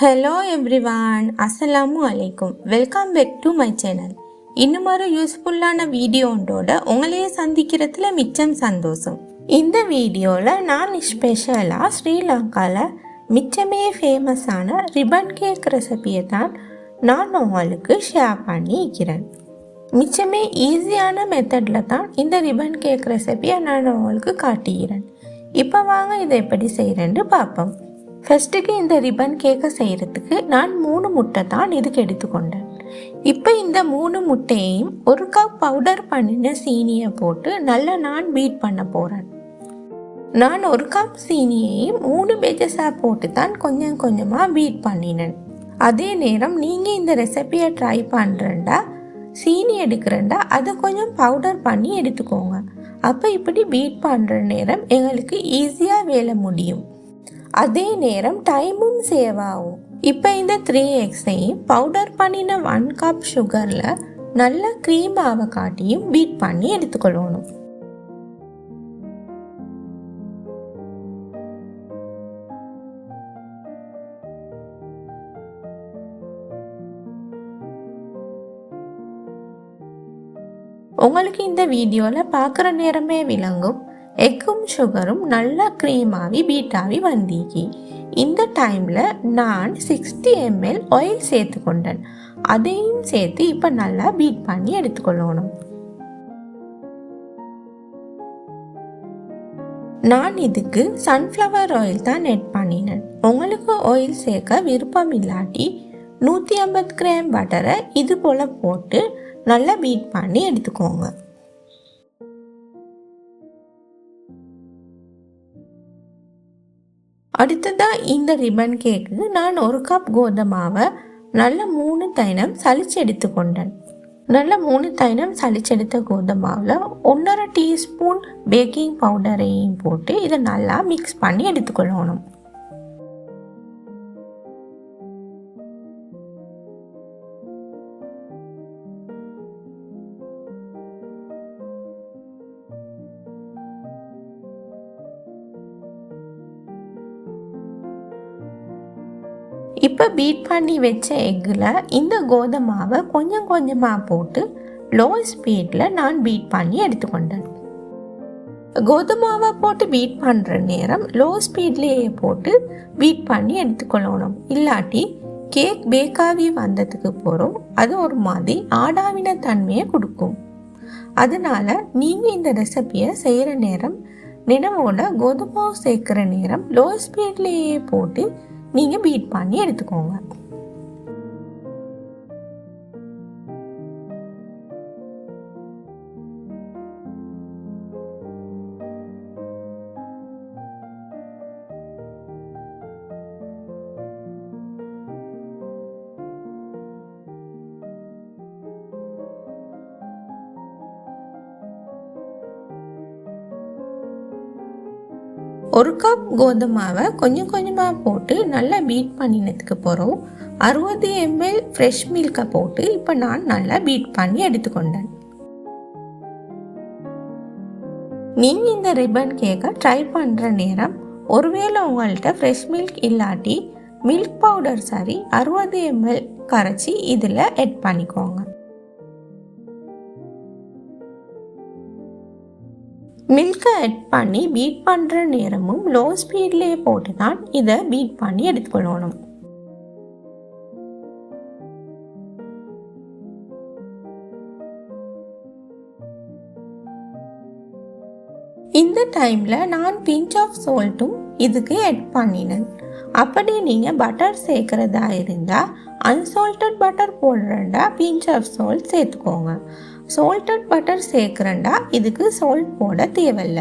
Hello everyone அஸ்ஸலாமு அலைக்கும் welcome back to my channel இன்னும் ஒரு யூஸ்ஃபுல்லான வீடியோண்டோட உங்களையே சந்திக்கிறதுல மிச்சம் சந்தோஷம். இந்த வீடியோவில் நான் ஸ்பெஷலாக ஸ்ரீலங்காவில் மிச்சமே ஃபேமஸான ரிபன் கேக் ரெசிபியை தான் நான் உங்களுக்கு ஷேர் பண்ணிக்கிறேன். மிச்சமே ஈஸியான மெத்தடில் தான் இந்த ரிபன் கேக் ரெசிபியை நான் உங்களுக்கு காட்டுகிறேன் இப்போ வாங்க இதை எப்படி செய்கிறேன்னு பார்ப்போம். ஃபஸ்ட்டுக்கு இந்த ரிப்பன் கேக்கை செய்கிறதுக்கு நான் மூணு முட்டை தான் இதுக்கு எடுத்துக்கொண்டேன். இப்போ இந்த மூணு முட்டையையும் ஒரு கப் பவுடர் பண்ணின சீனியை போட்டு நல்லா நான் பீட் பண்ண போகிறேன் நான் ஒரு கப் சீனியையும் மூணு பேஜஸாக போட்டு தான் கொஞ்சம் கொஞ்சமாக பீட் பண்ணினேன். அதே நேரம் நீங்கள் இந்த ரெசிபியை ட்ரை பண்ணுறேன்டா சீனி எடுக்கிறேன்டா அதை கொஞ்சம் பவுடர் பண்ணி எடுத்துக்கோங்க. அப்போ இப்படி பீட் பண்ணுற நேரம் எங்களுக்கு ஈஸியாக வேலை முடியும். அதே நேரம் டைமும் சேவ் ஆகும் இப்போ இந்த த்ரீ எக்ஸையும் பவுடர் பண்ணின ஒன் கப் சுகரில் நல்ல க்ரீமாவை காட்டியும் பீட் பண்ணி எடுத்துக்கொள்ளணும். உங்களுக்கு இந்த வீடியோவில் பார்க்குற நேரமே விளங்கும். எக்கும் சுகரும் நல்லா க்ரீமாகி பீட்டாகி வந்தீங்க இந்த டைமில் நான் சிக்ஸ்டி எம்எல் ஆயில் சேர்த்து கொண்டேன். அதையும் சேர்த்து இப்போ நல்லா பீட் பண்ணி எடுத்துக்கொள்ளணும். நான் இதுக்கு சன்ஃப்ளவர் ஆயில் தான் நெட் பண்ணினேன். உங்களுக்கு ஆயில் சேர்க்க விருப்பம் இல்லாட்டி நூற்றி ஐம்பது கிராம் பட்டரை இது போல் போட்டு நல்லா பீட் பண்ணி எடுத்துக்கோங்க. அடுத்ததாக இந்த ரிப்பன் கேக்கு நான் ஒரு கப் கோதுமாவை நல்ல மூணு தைனம் சளிச்சு எடுத்துக்கொண்டேன் நல்ல மூணு தைனம் சளிச்செடுத்த கோதுமாவில் ஒன்றரை டீஸ்பூன் பேக்கிங் பவுடரையும் போட்டு இதை நல்லா மிக்ஸ் பண்ணி எடுத்துக்கொள்ளணும் இப்போ பீட் பண்ணி வச்ச எக்கில் இந்த கோதுமாவை கொஞ்சம் கொஞ்சமாக போட்டு லோ ஸ்பீடில் நான் பீட் பண்ணி எடுத்துக்கொண்டேன். கோதுமாவை போட்டு பீட் பண்ணுற நேரம் லோ ஸ்பீட்லேயே போட்டு பீட் பண்ணி எடுத்துக்கொள்ளணும். இல்லாட்டி கேக் பேக்காகி வந்ததுக்கு போகிறோம் அது ஒரு மாதிரி ஆடாவின தன்மையை கொடுக்கும். அதனால நீங்கள் இந்த ரெசிபியை செய்கிற நேரம் நினைவோட கோதுமாவை சேர்க்குற நேரம் லோ ஸ்பீட்லேயே போட்டு நீங்கள் பீட் பண்ணி எடுத்துக்கோங்க. ஒரு கப் கோதுமாவை கொஞ்சம் கொஞ்சமாக போட்டு நல்லா பீட் பண்ணினதுக்கு போகிறோம் அறுபது எம்எல் ஃப்ரெஷ் மில்கை போட்டு இப்போ நான் நல்லா பீட் பண்ணி எடுத்துக்கொண்டேன். நீங்கள் இந்த ரிப்பன் கேக்கை ட்ரை பண்ணுற நேரம் ஒருவேளை உங்கள்கிட்ட ஃப்ரெஷ் மில்க் இல்லாட்டி மில்க் பவுடர் சரி அறுபது எம்எல் கரைச்சி இதில் எட் பண்ணிக்கோங்க. மில்கை ஆட் பண்ணி பீட் பண்ணுற நேரமும் லோ ஸ்பீட்லேயே போட்டு தான் இதை பீட் பண்ணி எடுத்துக்கொள்ளணும். இந்த டைமில் நான் பிஞ்ச் ஆஃப் சோல்ட்டும் இதுக்கு ஆட் பண்ணினேன். அப்படி நீங்கள் பட்டர் சேர்க்குறதா இருந்தால் அன்சால்டட் பட்டர் போடுறதா பிஞ்ச் ஆஃப் சால்ட் சேர்த்துக்கோங்க. சால்டட் பட்டர் சேர்க்குறேன்டா இதுக்கு சால்ட் போட தேவையில்ல.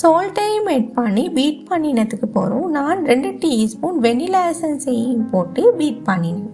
சால்ட்டையும் ஆட் பண்ணி பீட் பண்ணினதுக்கு போகிறோம் நான் ரெண்டு டீஸ்பூன் வெனிலா எசன்ஸையும் போட்டு பீட் பண்ணினேன்.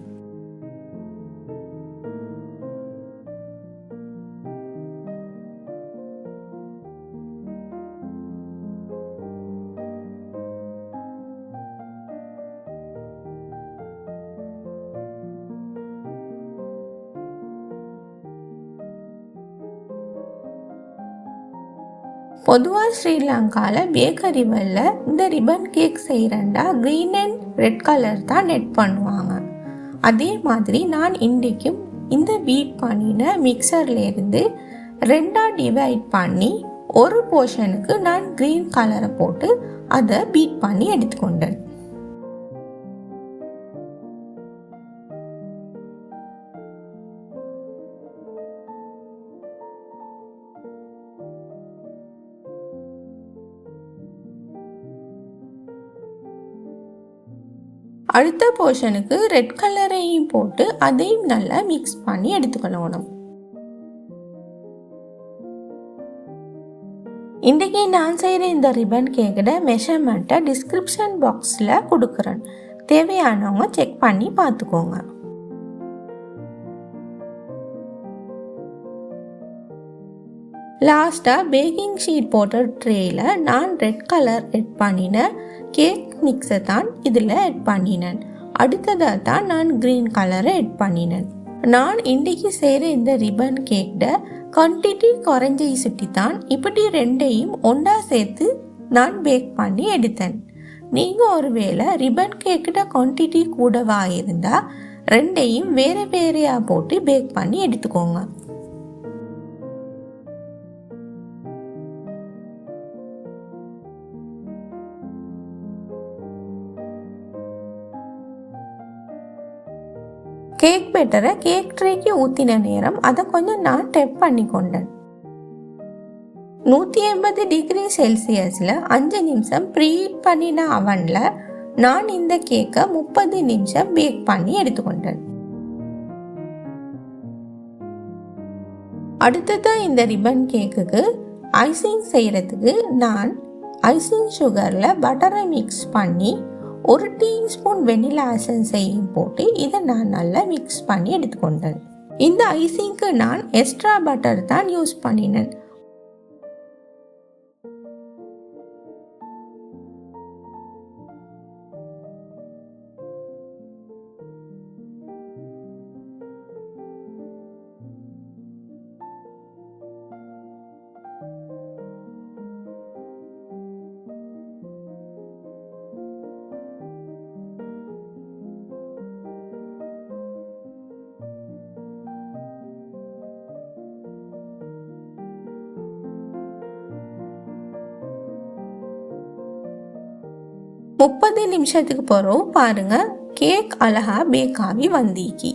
பொதுவாக ஸ்ரீலங்காவில் பேக்கரிகளில் இந்த ரிப்பன் கேக் செய்கிறண்டா க்ரீன் அண்ட் ரெட் கலர் தான் நெட் பண்ணுவாங்க. அதே மாதிரி நான் இன்றைக்கும் இந்த பீட் பண்ணின மிக்சர்லேருந்து ரெண்டாக டிவைட் பண்ணி ஒரு போர்ஷனுக்கு நான் க்ரீன் கலரை போட்டு அதை பீட் பண்ணி எடுத்துக்கொண்டேன். அடுத்த போர்ஷனுக்கு ரெட் கலரையும் போட்டு அதையும் நல்லா மிக்ஸ் பண்ணி எடுத்துக்கணும் இன்றைக்கி நான் செய்கிற இந்த ரிப்பன் கேக்கோட மெஷர்மெண்ட்டை டிஸ்கிரிப்ஷன் பாக்ஸில் கொடுக்குறேன். தேவையானவங்க செக் பண்ணி பார்த்துக்கோங்க. லாஸ்ட்டாக பேக்கிங் ஷீட் போட்ட ட்ரேயில் நான் ரெட் கலர் ரெட் பண்ணின கேக் மிக்ஸை தான் இதில் எட் பண்ணினேன். அடுத்ததாக தான் நான் க்ரீன் கலரை எட் பண்ணினேன். நான் இன்றைக்கு செய்கிற இந்த ரிப்பன் கேக்கில் குவான்டிட்டி குறைஞ்சி சுட்டி தான் இப்படி ரெண்டையும் ஒன்றா சேர்த்து நான் பேக் பண்ணி எடுத்தேன். நீங்கள் ஒருவேளை ரிப்பன் கேக்கிட்ட குவான்டிட்டி கூடவா இருந்தால் ரெண்டையும் வேறு வேறையாக போட்டு பேக் பண்ணி எடுத்துக்கோங்க. கேக் பேட்டரை கேக் ட்ரேக்கு ஊற்றின நேரம் அதை கொஞ்சம் நான் டெப் பண்ணி கொண்டேன் நூற்றி எண்பது டிகிரி செல்சியஸில் அஞ்சு நிமிஷம் ப்ரீட் பண்ணின அவனில் நான் இந்த கேக்கை முப்பது நிமிஷம் பேக் பண்ணி எடுத்துக்கொண்டேன். அடுத்தது இந்த ரிப்பன் கேக்குக்கு ஐசிங் செய்கிறதுக்கு நான் ஐசிங் சுகரில் பட்டரை மிக்ஸ் பண்ணி ஒரு டீஸ்பூன் வெனிலா எசன்ஸையும் போட்டு இதை நான் நல்லா மிக்ஸ் பண்ணி எடுத்துக்கொண்டேன். இந்த ஐசிங்க்கு நான் எக்ஸ்ட்ரா பட்டர் தான் யூஸ் பண்ணினேன். முப்பது நிமிஷத்துக்கு போகிறோம் பாருங்க கேக் அழகா பேக் ஆகி வந்தீக்கி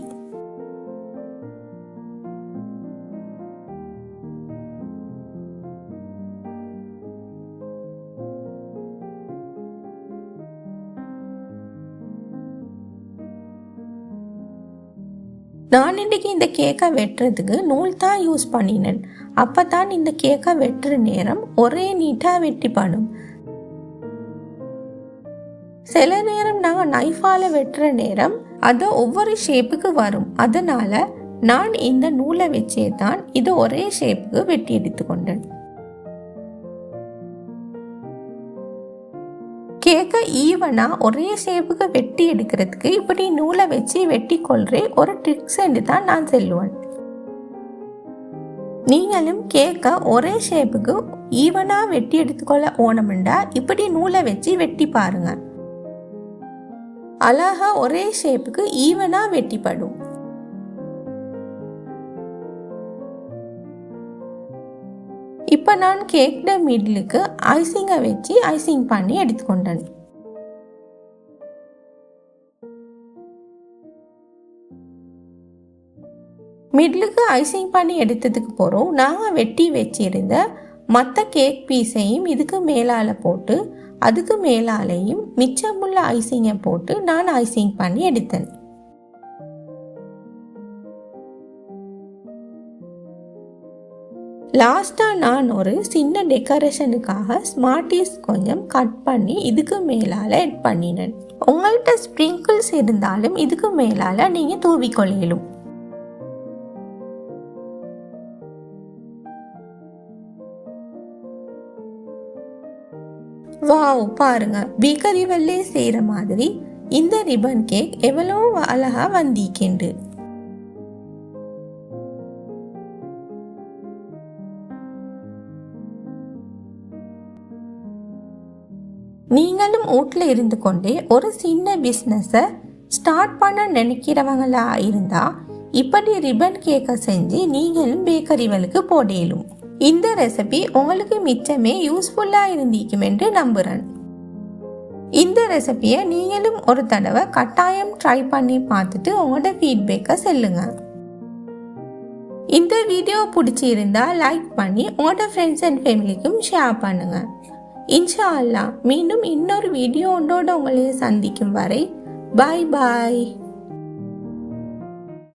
நான் இன்றைக்கி இந்த கேக்கை வெட்டுறதுக்கு நூல் தான் யூஸ் பண்ணினேன். அப்போ தான் இந்த கேக்கை வெட்டுற நேரம் ஒரே நீட்டாக வெட்டிப்படும் சில நேரம் நாங்கள் நைஃபால வெட்டுற நேரம் அது ஒவ்வொரு ஷேப்புக்கு வரும். அதனால நான் இந்த நூலை வச்சே தான் இதை ஒரே ஷேப்புக்கு வெட்டி எடுத்துக்கொண்டேன் கேக்க ஈவனாக ஒரே ஷேப்புக்கு வெட்டி எடுக்கிறதுக்கு இப்படி நூலை வச்சு வெட்டி கொள்றே ஒரு ட்ரிக்ஸ் என்று தான் நான் சொல்லுவேன். நீங்களும் கேக்க ஒரே ஷேப்புக்கு ஈவனாக வெட்டி எடுத்துக்கொள்ள ஓனமுண்டா இப்படி நூலை வச்சு வெட்டி பாருங்கள் அழகா ஒரே ஷேப்புக்கு ஈவனாக வெட்டிப்படும். இப்போ நான் கேக்ட மிடிலுக்கு ஐசிங்கை வச்சு ஐசிங் பண்ணி எடுத்துக்கொண்டேன். மிட்லுக்கு ஐசிங் பண்ணி எடுத்ததுக்கு போகிறோம் நாங்கள் வெட்டி வச்சிருந்த மற்ற கேக் பீஸையும் இதுக்கு மேலால் போட்டு அதுக்கு மேலாலேயும் மிச்சமுள்ள ஐசிங்கை போட்டு நான் ஐசிங் பண்ணி எடுத்தேன். லாஸ்ட்டாக நான் ஒரு சின்ன டெக்கரேஷனுக்காக ஸ்மார்டீஸ் கொஞ்சம் கட் பண்ணி இதுக்கு மேலால் ஆட் பண்ணினேன். உங்கள்கிட்ட ஸ்ப்ரிங்கிள்ஸ் இருந்தாலும் இதுக்கு மேலால் நீங்கள் தூவிக்கொள்ளையிலும் வாவ் பாருங்க. பேக்கரி வல்லே செய்கிற மாதிரி இந்த ரிப்பன் கேக் எவ்வளோ அழகா வந்திக்கிண்டு. நீங்களும் வீட்டில் இருந்து கொண்டே ஒரு சின்ன பிஸ்னஸை ஸ்டார்ட் பண்ண நினைக்கிறவங்களா இருந்தால் இப்படி ரிப்பன் கேக்கை செஞ்சு நீங்களும் பேக்கரிகளுக்கு போடலும். இந்த ரெசிபி உங்களுக்கு மிச்சமே யூஸ்ஃபுல்லாக இருந்திக்கும் என்று நம்புகிறேன் இந்த ரெசிபியை நீங்களும் ஒரு தடவை கட்டாயம் ட்ரை பண்ணி பார்த்துட்டு உங்களோட ஃபீட்பேக்கை சொல்லுங்க. இந்த வீடியோ பிடிச்சிருந்தா லைக் பண்ணி உங்களோட ஃப்ரெண்ட்ஸ் அண்ட் ஃபேமிலிக்கும் ஷேர் பண்ணுங்க. இன்ஷா அல்லாஹ் மீண்டும் இன்னொரு வீடியோ ஒன்றோட உங்களை சந்திக்கும் வரை பாய் பாய்